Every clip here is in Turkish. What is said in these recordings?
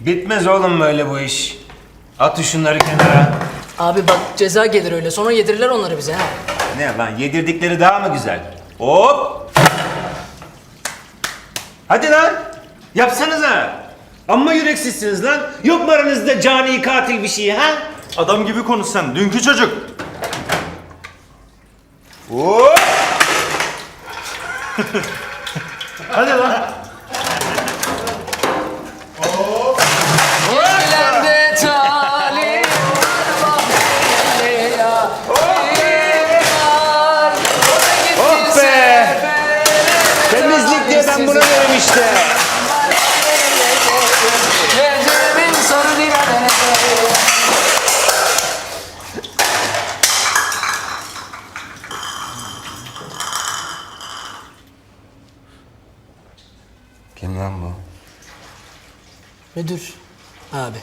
Bitmez oğlum böyle bu iş. At şunları kenara. Abi bak ceza gelir öyle sonra yedirirler onları bize ha. Ne lan yedirdikleri daha mı güzel? Hop! Hadi lan! Yapsanıza! Amma yüreksizsiniz lan. Yok mu aranızda cani katil bir şey ha? Adam gibi konuş sen. Dünkü çocuk. Hop! Hadi lan. Eğlende Derim işte. Sarı Kim lan bu? Müdür abi.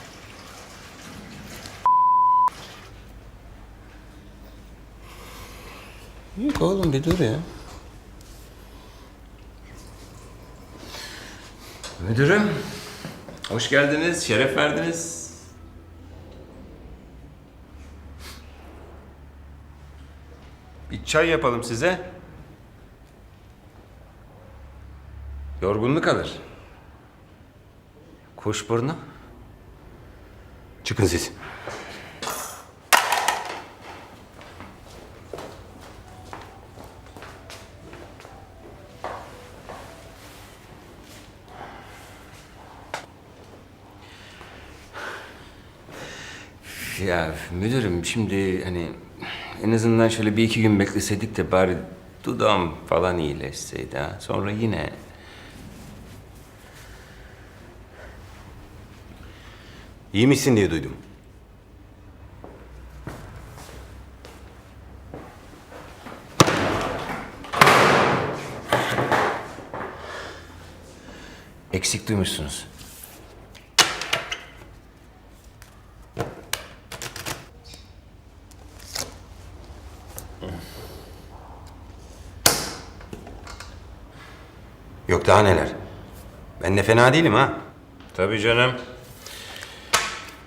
Yok oğlum bir dur ya. Müdürüm, hoş geldiniz, şeref verdiniz. Bir çay yapalım size. Yorgunluk alır. Kuşburnu. Çıkın siz. Ya müdürüm şimdi hani en azından şöyle bir iki gün bekleseydik de bari dudağım falan iyileşseydi ha. Sonra yine İyi misin diye duydum. eksik duymuşsunuz. Yok daha neler. Ben de fena değilim ha. Tabii canım.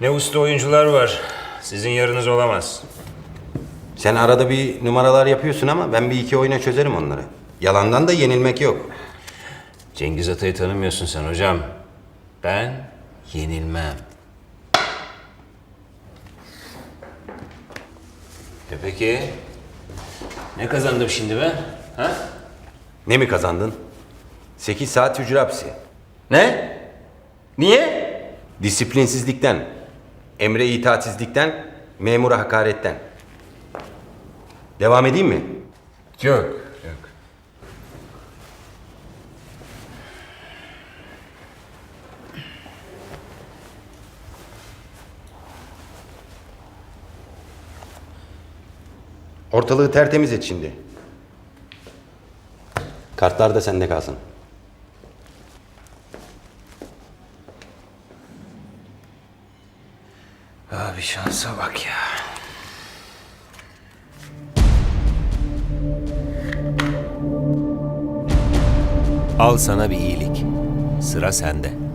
Ne usta oyuncular var. Sizin yarınız olamaz. Sen arada bir numaralar yapıyorsun ama ben bir iki oyuna çözerim onları. Yalandan da yenilmek yok. Cengiz Atay'ı tanımıyorsun sen hocam. Ben yenilmem. E peki ne kazandım şimdi ben? Ha? Ne mi kazandın? 8 saat hücre hapsi. Ne? Niye? Disiplinsizlikten, emre itaatsizlikten, memura hakaretten. Devam edeyim mi? Yok. Yok. Ortalığı tertemiz et şimdi. Kartlar da sende kalsın. Abi şansa bak ya. Al sana bir iyilik. Sıra sende.